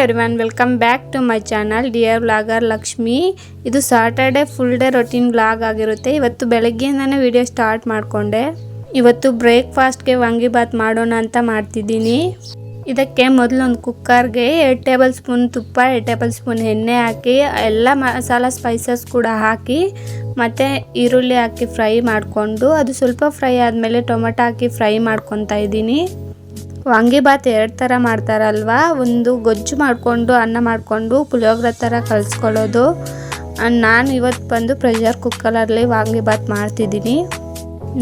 Everyone welcome back to my channel dear vlogger Lakshmi ಇದು Saturday full day routine vlog ಆಗಿರುತ್ತೆ. ಇವತ್ತು ಬೆಳಗ್ಗೆಯಿಂದನೇ video start ಮಾಡಿಕೊಂಡೆ. ಇವತ್ತು ಬ್ರೇಕ್ಫಾಸ್ಟ್ಗೆ ವಾಂಗಿಬಾತ್ ಮಾಡೋಣ ಅಂತ ಮಾಡ್ತಿದ್ದೀನಿ. ಇದಕ್ಕೆ ಮೊದಲು ಒಂದು ಕುಕ್ಕರ್ಗೆ ಎರಡು ಟೇಬಲ್ ಸ್ಪೂನ್ ತುಪ್ಪ, ಎರಡು ಟೇಬಲ್ ಸ್ಪೂನ್ ಎಣ್ಣೆ ಹಾಕಿ, ಎಲ್ಲ ಮಸಾಲ ಸ್ಪೈಸಸ್ ಕೂಡ ಹಾಕಿ, ಮತ್ತು ಈರುಳ್ಳಿ ಹಾಕಿ ಫ್ರೈ ಮಾಡಿಕೊಂಡು, ಅದು ಸ್ವಲ್ಪ ಫ್ರೈ ಆದಮೇಲೆ ಟೊಮೆಟೊ ಹಾಕಿ ಫ್ರೈ ಮಾಡ್ಕೊತಾ ಇದ್ದೀನಿ. ವಾಂಗಿಬಾತ್ ಎರಡು ಥರ ಮಾಡ್ತಾರಲ್ವಾ? ಒಂದು ಗೊಜ್ಜು ಮಾಡಿಕೊಂಡು, ಅನ್ನ ಮಾಡಿಕೊಂಡು ಪುಳಿಯೋಗರೆ ಥರ ಕಲಿಸ್ಕೊಳ್ಳೋದು. ನಾನು ಇವತ್ತು ಬಂದು ಪ್ರೆಷರ್ ಕುಕ್ಕರಲ್ಲಿ ವಾಂಗಿಬಾತ್ ಮಾಡ್ತಿದ್ದೀನಿ.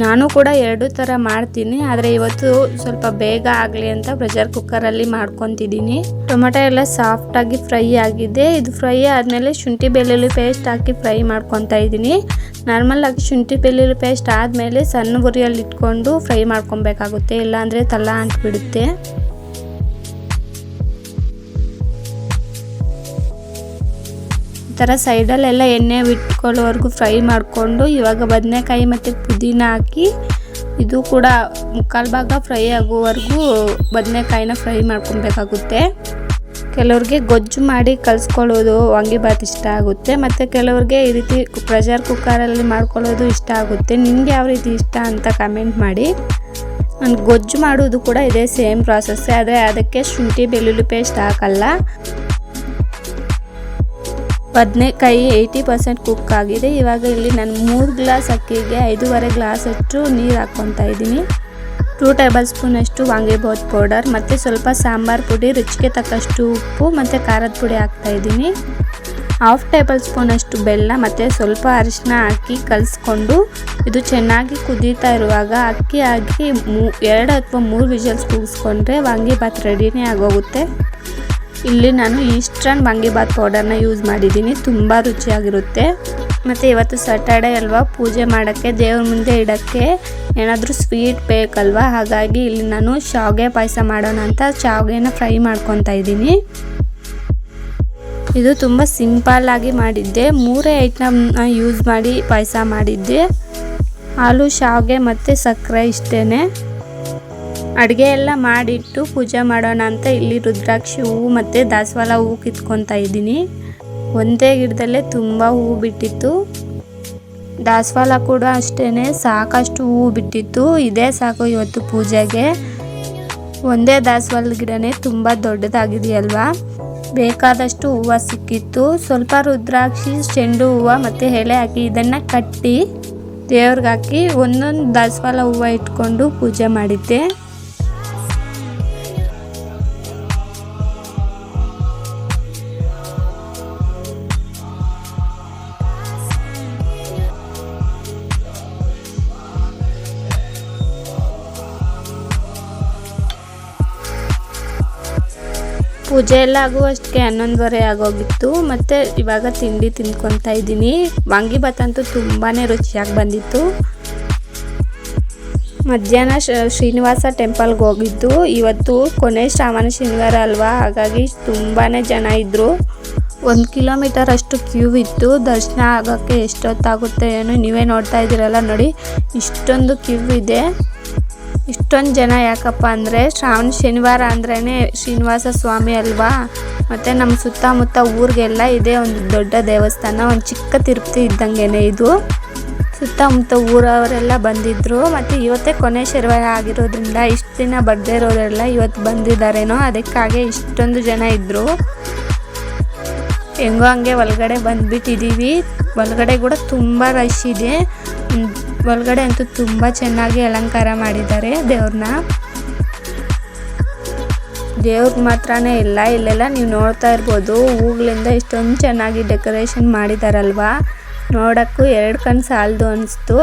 ನಾನು ಕೂಡ ಎರಡು ಥರ ಮಾಡ್ತೀನಿ, ಆದರೆ ಇವತ್ತು ಸ್ವಲ್ಪ ಬೇಗ ಆಗಲಿ ಅಂತ ಪ್ರೆಷರ್ ಕುಕ್ಕರಲ್ಲಿ ಮಾಡ್ಕೊತಿದ್ದೀನಿ. ಟೊಮೆಟೊ ಎಲ್ಲ ಸಾಫ್ಟಾಗಿ ಫ್ರೈ ಆಗಿದೆ. ಇದು ಫ್ರೈ ಆದಮೇಲೆ ಶುಂಠಿ ಬೆಳ್ಳುಳ್ಳಿ ಪೇಸ್ಟ್ ಹಾಕಿ ಫ್ರೈ ಮಾಡ್ಕೊತಾ ಇದ್ದೀನಿ. ನಾರ್ಮಲಾಗಿ ಶುಂಠಿ ಬೆಳ್ಳುಳ್ಳಿ ಪೇಸ್ಟ್ ಆದಮೇಲೆ ಸಣ್ಣ ಗುರಿಯಲ್ಲಿ ಇಟ್ಕೊಂಡು ಫ್ರೈ ಮಾಡ್ಕೊಬೇಕಾಗುತ್ತೆ, ಇಲ್ಲಾಂದರೆ ತಲ್ಲ ಅಂಟ್ಬಿಡುತ್ತೆ ಥರ ಸೈಡಲ್ಲೆಲ್ಲ ಎಣ್ಣೆ ಬಿಟ್ಕೊಳ್ಳೋವರೆಗೂ ಫ್ರೈ ಮಾಡಿಕೊಂಡು ಇವಾಗ ಬದನೆಕಾಯಿ ಮತ್ತು ಪುದೀನ ಹಾಕಿ ಇದು ಕೂಡ ಮುಕ್ಕಾಲು ಭಾಗ ಫ್ರೈ ಆಗುವವರೆಗೂ ಬದನೆಕಾಯಿನ ಫ್ರೈ ಮಾಡ್ಕೊಬೇಕಾಗುತ್ತೆ ಕೆಲವ್ರಿಗೆ ಗೊಜ್ಜು ಮಾಡಿ ಕಲಿಸ್ಕೊಳ್ಳೋದು ವಾಂಗಿಬಾತ್ ಇಷ್ಟ ಆಗುತ್ತೆ, ಮತ್ತು ಕೆಲವ್ರಿಗೆ ಈ ರೀತಿ ಪ್ರೆಷರ್ ಕುಕ್ಕರಲ್ಲಿ ಮಾಡ್ಕೊಳ್ಳೋದು ಇಷ್ಟ ಆಗುತ್ತೆ. ನಿಮಗೆ ಯಾವ ರೀತಿ ಇಷ್ಟ ಅಂತ ಕಮೆಂಟ್ ಮಾಡಿ. ನಾನು ಗೊಜ್ಜು ಮಾಡೋದು ಕೂಡ ಇದೇ ಸೇಮ್ ಪ್ರಾಸೆಸ್ಸೇ ಆದರೆ ಅದಕ್ಕೆ ಶುಂಠಿ, ಬೆಳ್ಳುಳ್ಳಿ ಪೇಸ್ಟ್ ಹಾಕಲ್ಲ. ಬದನೆಕಾಯಿ ಏಯ್ಟಿ ಪರ್ಸೆಂಟ್ ಕುಕ್ ಆಗಿದೆ. ಇವಾಗ ಇಲ್ಲಿ ನಾನು ಮೂರು ಗ್ಲಾಸ್ ಅಕ್ಕಿಗೆ ಐದೂವರೆ ಗ್ಲಾಸಷ್ಟು ನೀರು ಹಾಕ್ಕೊತಾ ಇದ್ದೀನಿ. ಟೂ ಟೇಬಲ್ ಸ್ಪೂನಷ್ಟು ವಾಂಗಿಬಾತ್ ಪೌಡರ್ ಮತ್ತು ಸ್ವಲ್ಪ ಸಾಂಬಾರು ಪುಡಿ, ರುಚಿಗೆ ತಕ್ಕಷ್ಟು ಉಪ್ಪು, ಮತ್ತು ಖಾರದ ಪುಡಿ ಹಾಕ್ತಾಯಿದ್ದೀನಿ ಹಾಫ್ ಟೇಬಲ್ ಸ್ಪೂನಷ್ಟು ಬೆಲ್ಲ, ಮತ್ತು ಸ್ವಲ್ಪ ಅರಿಶಿನ ಹಾಕಿ ಕಲಿಸ್ಕೊಂಡು ಇದು ಚೆನ್ನಾಗಿ ಕುದೀತಾ ಇರುವಾಗ ಅಕ್ಕಿ ಹಾಕಿ ಮೂ ಎರಡು ಅಥವಾ ಮೂರು ವಿಷಲ್ಸ್ ಕೂಗಿಸ್ಕೊಂಡ್ರೆ ವಾಂಗಿಬಾತ್ ರೆಡಿನೇ ಆಗೋಗುತ್ತೆ. ಇಲ್ಲಿ ನಾನು ಈಸ್ಟರ್ನ್ ಬಾತ್ ಪೌಡರ್ನ ಯೂಸ್ ಮಾಡಿದ್ದೀನಿ. ತುಂಬ ರುಚಿಯಾಗಿರುತ್ತೆ. ಮತ್ತು ಇವತ್ತು ಸ್ಯಾಟರ್ಡೆ ಅಲ್ವಾ, ಪೂಜೆ ಮಾಡೋಕ್ಕೆ, ದೇವ್ರ ಮುಂದೆ ಇಡೋಕ್ಕೆ ಏನಾದರೂ ಸ್ವೀಟ್ ಬೇಕಲ್ವಾ? ಹಾಗಾಗಿ ಇಲ್ಲಿ ನಾನು ಶಾವಿಗೆ ಪಾಯಸ ಮಾಡೋಣ ಅಂತ ಶಾವಿಗೆನ ಫ್ರೈ ಮಾಡ್ಕೊತಾ ಇದ್ದೀನಿ. ಇದು ತುಂಬ ಸಿಂಪಲ್ ಆಗಿ ಮಾಡಿದ್ದೆ. ಮೂರೇ ಐಟಮ್ನ ಯೂಸ್ ಮಾಡಿ ಪಾಯಸ ಮಾಡಿದ್ದೆ. ಹಾಲು ಶಾವಿಗೆ ಮತ್ತು ಸಕ್ಕರೆ ಇಷ್ಟೇ ಅಡುಗೆ ಎಲ್ಲ ಮಾಡಿಟ್ಟು ಪೂಜೆ ಮಾಡೋಣ ಅಂತ ಇಲ್ಲಿ ರುದ್ರಾಕ್ಷಿ ಹೂವು ಮತ್ತು ದಾಸವಾಳ ಹೂವು ಕಿತ್ಕೊತಾ ಇದ್ದೀನಿ. ಒಂದೇ ಗಿಡದಲ್ಲೇ ತುಂಬ ಹೂವು ಬಿಟ್ಟಿತ್ತು. ದಾಸವಾಳ ಕೂಡ ಅಷ್ಟೇ ಸಾಕಷ್ಟು ಹೂವು ಬಿಟ್ಟಿತ್ತು. ಇದೇ ಸಾಕು ಇವತ್ತು ಪೂಜೆಗೆ. ಒಂದೇ ದಾಸವಾಳದ ಗಿಡನೇ ತುಂಬ ದೊಡ್ಡದಾಗಿದೆಯಲ್ವಾ? ಬೇಕಾದಷ್ಟು ಹೂವು ಸಿಕ್ಕಿತ್ತು. ಸ್ವಲ್ಪ ರುದ್ರಾಕ್ಷಿ, ಚೆಂಡು ಹೂವು ಮತ್ತು ಎಲೆ ಹಾಕಿ ಇದನ್ನು ಕಟ್ಟಿ ದೇವ್ರಿಗೆ ಹಾಕಿ ಒಂದೊಂದು ದಾಸವಾಳ ಹೂವು ಇಟ್ಕೊಂಡು ಪೂಜೆ ಮಾಡಿದ್ದೆ. ಪೂಜೆ ಎಲ್ಲ ಆಗುವಷ್ಟಕ್ಕೆ ಹನ್ನೊಂದುವರೆ ಆಗೋಗಿತ್ತು. ಮತ್ತು ಇವಾಗ ತಿಂಡಿ ತಿಂದ್ಕೊತಾ ಇದ್ದೀನಿ. ವಾಂಗಿಭಾತ್ ಅಂತೂ ತುಂಬಾ ರುಚಿಯಾಗಿ ಬಂದಿತ್ತು. ಮಧ್ಯಾಹ್ನ ಶ್ರೀನಿವಾಸ ಟೆಂಪಲ್ಗೆ ಹೋಗಿದ್ದು. ಇವತ್ತು ಕೊನೆ ಶ್ರಾವಣ ಶನಿವಾರ ಅಲ್ವಾ? ಹಾಗಾಗಿ ತುಂಬಾ ಜನ ಇದ್ದರು ಒಂದು ಕಿಲೋಮೀಟರ್ ಅಷ್ಟು ಕ್ಯೂ ಇತ್ತು. ದರ್ಶನ ಆಗೋಕ್ಕೆ ಎಷ್ಟೊತ್ತಾಗುತ್ತೆ ಏನೋ ನೀವೇ ನೋಡ್ತಾ ಇದ್ದೀರಲ್ಲ ನೋಡಿ. ಇಷ್ಟೊಂದು ಕ್ಯೂ ಇದೆ. ಇಷ್ಟೊಂದು ಜನ ಯಾಕಪ್ಪ ಅಂದರೆ ಶ್ರಾವಣ ಶನಿವಾರ ಅಂದ್ರೇ ಶ್ರೀನಿವಾಸ ಸ್ವಾಮಿ ಅಲ್ವಾ? ಮತ್ತು ನಮ್ಮ ಸುತ್ತಮುತ್ತ ಊರಿಗೆಲ್ಲ ಇದೆ ಒಂದು ದೊಡ್ಡ ದೇವಸ್ಥಾನ, ಒಂದು ಚಿಕ್ಕ ತಿರುಪತಿ ಇದ್ದಂಗೆ ಇದು. ಸುತ್ತಮುತ್ತ ಊರವರೆಲ್ಲ ಬಂದಿದ್ದರು ಮತ್ತು ಇವತ್ತೇ ಕೊನೆ ಶನಿವಾರ ಆಗಿರೋದ್ರಿಂದ ಇಷ್ಟು ದಿನ ಬರ್ದೇ ಇರೋರೆಲ್ಲ ಇವತ್ತು ಬಂದಿದ್ದಾರೇನೋ ಅದಕ್ಕಾಗೆ ಇಷ್ಟೊಂದು ಜನ ಇದ್ದರು ಹೆಂಗೋ ಹಂಗೆ ಒಳಗಡೆ ಬಂದುಬಿಟ್ಟಿದ್ದೀವಿ ಒಳಗಡೆ ಕೂಡ ತುಂಬ ರಶ್ ಇದೆ. ಒಳಗಡೆ ಅಂತೂ ತುಂಬ ಚೆನ್ನಾಗಿ ಅಲಂಕಾರ ಮಾಡಿದ್ದಾರೆ ದೇವ್ರನ್ನ. ದೇವ್ರಿಗೆ ಮಾತ್ರನೇ ಇಲ್ಲ, ಇಲ್ಲೆಲ್ಲ ನೀವು ನೋಡ್ತಾ ಇರ್ಬೋದು, ಹೂಗಳಿಂದ ಇಷ್ಟೊಂದು ಚೆನ್ನಾಗಿ ಡೆಕೋರೇಷನ್ ಮಾಡಿದಾರಲ್ವಾ. ನೋಡೋಕ್ಕೂ ಎರಡು ಕಣ್ಣು ಸಾಲದು ಅನಿಸ್ತು,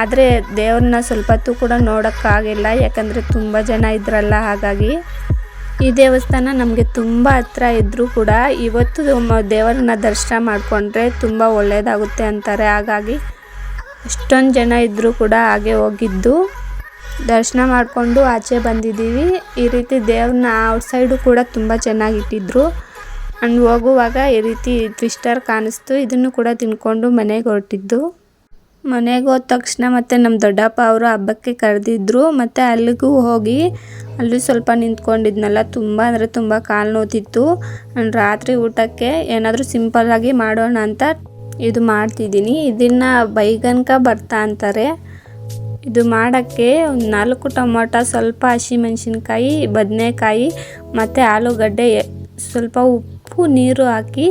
ಆದರೆ ದೇವ್ರನ್ನ ಸ್ವಲ್ಪ ಹೊತ್ತು ಕೂಡ ನೋಡೋಕ್ಕಾಗಿಲ್ಲ, ಯಾಕಂದರೆ ತುಂಬ ಜನ ಇದ್ರಲ್ಲ ಹಾಗಾಗಿ. ಈ ದೇವಸ್ಥಾನ ನಮಗೆ ತುಂಬ ಹತ್ರ ಇದ್ದರೂ ಕೂಡ ಇವತ್ತು ದೇವರನ್ನ ದರ್ಶನ ಮಾಡಿಕೊಂಡ್ರೆ ತುಂಬ ಒಳ್ಳೆಯದಾಗುತ್ತೆ ಅಂತಾರೆ, ಹಾಗಾಗಿ ಅಷ್ಟೊಂದು ಜನ ಇದ್ದರೂ ಕೂಡ ಹಾಗೆ ಹೋಗಿದ್ದು. ದರ್ಶನ ಮಾಡಿಕೊಂಡು ಆಚೆ ಬಂದಿದ್ದೀವಿ. ಈ ರೀತಿ ದೇವ್ರನ್ನ ಔಟ್ಸೈಡು ಕೂಡ ತುಂಬ ಚೆನ್ನಾಗಿಟ್ಟಿದ್ರು ಅಂಡ್ ಹೋಗುವಾಗ ಈ ರೀತಿ ಟ್ವಿಸ್ಟರ್ ಕಾಣಿಸ್ತು. ಇದನ್ನು ಕೂಡ ತಿನ್ಕೊಂಡು ಮನೆಗೆ ಹೊರಟಿದ್ದು. ಮನೆಗೆ ಹೋದ ತಕ್ಷಣ ಮತ್ತು ನಮ್ಮ ದೊಡ್ಡಪ್ಪ ಅವರು ಹಬ್ಬಕ್ಕೆ ಕರೆದಿದ್ರು. ಮತ್ತು ಅಲ್ಲಿಗೂ ಹೋಗಿ ಅಲ್ಲಿ ಸ್ವಲ್ಪ ನಿಂತ್ಕೊಂಡಿದ್ನಲ್ಲ, ತುಂಬ ಅಂದರೆ ತುಂಬ ಕಾಲು ನೋತಿತ್ತು. ರಾತ್ರಿ ಊಟಕ್ಕೆ ಏನಾದರೂ ಸಿಂಪಲ್ಲಾಗಿ ಮಾಡೋಣ ಅಂತ ಇದು ಮಾಡ್ತಿದ್ದೀನಿ. ಇದನ್ನು ಬೈಗನ್ಕ ಬರ್ತಾ ಅಂತಾರೆ. ಇದು ಮಾಡೋಕ್ಕೆ ಒಂದು ನಾಲ್ಕು ಟೊಮೊಟೊ, ಸ್ವಲ್ಪ ಹಸಿಮೆಣ್ಸಿನ್ಕಾಯಿ, ಬದನೆಕಾಯಿ ಮತ್ತು ಆಲೂಗಡ್ಡೆ ಸ್ವಲ್ಪ ಉಪ್ಪು, ನೀರು ಹಾಕಿ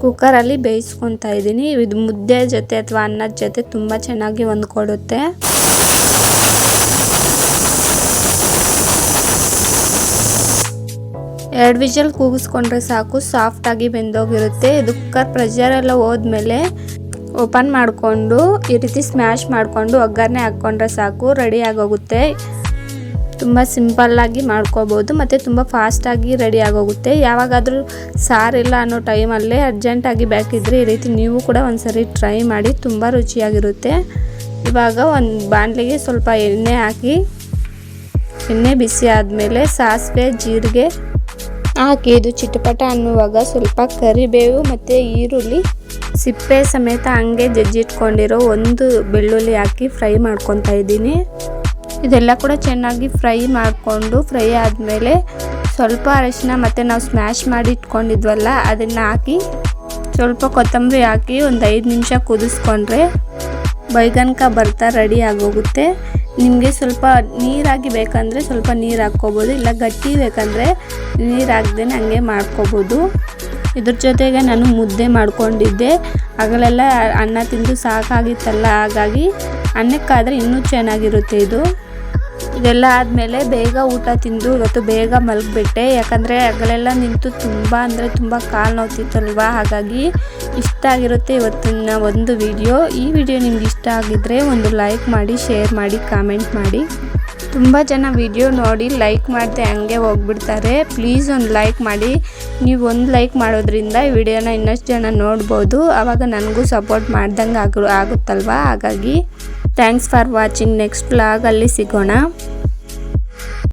ಕುಕ್ಕರಲ್ಲಿ ಬೇಯಿಸ್ಕೊತಾ ಇದ್ದೀನಿ. ಇದು ಮುದ್ದೆ ಜೊತೆ ಅಥವಾ ಅನ್ನದ ಜೊತೆ ತುಂಬ ಚೆನ್ನಾಗಿ ಹೊಂದ್ಕೊಡುತ್ತೆ ಎರಡು ವಿಜಲ್ ಕೂಗಿಸ್ಕೊಂಡ್ರೆ ಸಾಕು ಸಾಫ್ಟಾಗಿ ಬೆಂದೋಗಿರುತ್ತೆ. ಇದು ಕುಕ್ಕರ್ ಪ್ರೆಷರ್ ಎಲ್ಲ ಹೋದ್ಮೇಲೆ ಓಪನ್ ಮಾಡಿಕೊಂಡು, ಈ ರೀತಿ ಸ್ಮ್ಯಾಶ್ ಮಾಡಿಕೊಂಡು, ಒಗ್ಗರಣೆ ಹಾಕ್ಕೊಂಡ್ರೆ ಸಾಕು ರೆಡಿ ಆಗೋಗುತ್ತೆ. ತುಂಬ ಸಿಂಪಲ್ಲಾಗಿ ಮಾಡ್ಕೋಬೋದು, ಮತ್ತು ತುಂಬ ಫಾಸ್ಟಾಗಿ ರೆಡಿ ಆಗೋಗುತ್ತೆ. ಯಾವಾಗಾದರೂ ಸಾರಿಲ್ಲ ಅನ್ನೋ ಟೈಮಲ್ಲೇ ಅರ್ಜೆಂಟಾಗಿ ಬೇಕಿದ್ರೆ ಈ ರೀತಿ ನೀವು ಕೂಡ ಒಂದ್ಸರಿ ಟ್ರೈ ಮಾಡಿ, ತುಂಬ ರುಚಿಯಾಗಿರುತ್ತೆ. ಇವಾಗ ಒಂದು ಬಾಣಲಿಗೆ ಸ್ವಲ್ಪ ಎಣ್ಣೆ ಹಾಕಿ, ಎಣ್ಣೆ ಬಿಸಿ ಆದಮೇಲೆ ಸಾಸಿವೆ, ಜೀರಿಗೆ ಹಾಕಿ ಇದು ಚಿಟಪಟ ಅನ್ನುವಾಗ ಸ್ವಲ್ಪ ಕರಿಬೇವು ಮತ್ತು ಈರುಳ್ಳಿ ಸಿಪ್ಪೆ ಸಮೇತ ಹಂಗೆ ಜಜ್ಜಿಟ್ಕೊಂಡಿರೋ ಒಂದು ಬೆಳ್ಳುಳ್ಳಿ ಹಾಕಿ ಫ್ರೈ ಮಾಡ್ಕೊತಾ ಇದ್ದೀನಿ. ಇದೆಲ್ಲ ಕೂಡ ಚೆನ್ನಾಗಿ ಫ್ರೈ ಮಾಡಿಕೊಂಡು ಫ್ರೈ ಆದಮೇಲೆ ಸ್ವಲ್ಪ ಅರಿಶಿನ ಮತ್ತು ನಾವು ಸ್ಮ್ಯಾಶ್ ಮಾಡಿ ಇಟ್ಕೊಂಡಿದ್ವಲ್ಲ ಅದನ್ನು ಹಾಕಿ ಸ್ವಲ್ಪ ಕೊತ್ತಂಬರಿ ಹಾಕಿ ಒಂದು ಐದು ನಿಮಿಷ ಕುದಿಸ್ಕೊಂಡ್ರೆ ಬೈಗನ್ಕ ಬರ್ತಾ ರೆಡಿ ಆಗೋಗುತ್ತೆ. ನಿಮಗೆ ಸ್ವಲ್ಪ ನೀರಾಗಿ ಬೇಕಂದರೆ ಸ್ವಲ್ಪ ನೀರು ಹಾಕ್ಕೋಬೋದು, ಇಲ್ಲ ಗಟ್ಟಿ ಬೇಕಂದರೆ ನೀರು ಹಾಕ್ದೇ ಹಂಗೆ ಮಾಡ್ಕೋಬೋದು. ಇದ್ರ ಜೊತೆಗೆ ನಾನು ಮುದ್ದೆ ಮಾಡಿಕೊಂಡಿದ್ದೆ. ಆಗಲೆಲ್ಲ ಅನ್ನ ತಿಂದು ಸಾಕಾಗಿತ್ತಲ್ಲ, ಹಾಗಾಗಿ ಅನ್ನಕ್ಕಾದರೆ ಇನ್ನೂ ಚೆನ್ನಾಗಿರುತ್ತೆ ಇದು. ಇದೆಲ್ಲ ಆದಮೇಲೆ ಬೇಗ ಊಟ ತಿಂದು ಇವತ್ತು ಬೇಗ ಮಲಗಿಬಿಟ್ಟೆ. ಯಾಕಂದರೆ ಹಗಲೆಲ್ಲ ನಿಂತು ತುಂಬ ಅಂದರೆ ತುಂಬ ಕಾಲು ನೋವ್ತಿತ್ತಲ್ವ? ಹಾಗಾಗಿ ಇಷ್ಟ ಆಗಿರುತ್ತೆ ಇವತ್ತಿನ ಒಂದು ವಿಡಿಯೋ. ಈ ವಿಡಿಯೋ ನಿಮ್ಗೆ ಇಷ್ಟ ಆಗಿದ್ದರೆ ಒಂದು ಲೈಕ್ ಮಾಡಿ, ಶೇರ್ ಮಾಡಿ, ಕಾಮೆಂಟ್ ಮಾಡಿ. ತುಂಬ ಜನ ವಿಡಿಯೋ ನೋಡಿ ಲೈಕ್ ಮಾಡಿದೆ ಹಂಗೆ ಹೋಗ್ಬಿಡ್ತಾರೆ. ಪ್ಲೀಸ್ ಒಂದು ಲೈಕ್ ಮಾಡಿ. ನೀವು ಒಂದು ಲೈಕ್ ಮಾಡೋದ್ರಿಂದ ಈ ವಿಡಿಯೋನ ಇನ್ನಷ್ಟು ಜನ ನೋಡ್ಬೋದು. ಆವಾಗ ನನಗೂ ಸಪೋರ್ಟ್ ಮಾಡ್ದಂಗೆ ಆಗ ಆಗುತ್ತಲ್ವ? ಹಾಗಾಗಿ ಥ್ಯಾಂಕ್ಸ್ ಫಾರ್ ವಾಚಿಂಗ್ ನೆಕ್ಸ್ಟ್ ವ್ಲಾಗಲ್ಲಿ ಸಿಗೋಣ.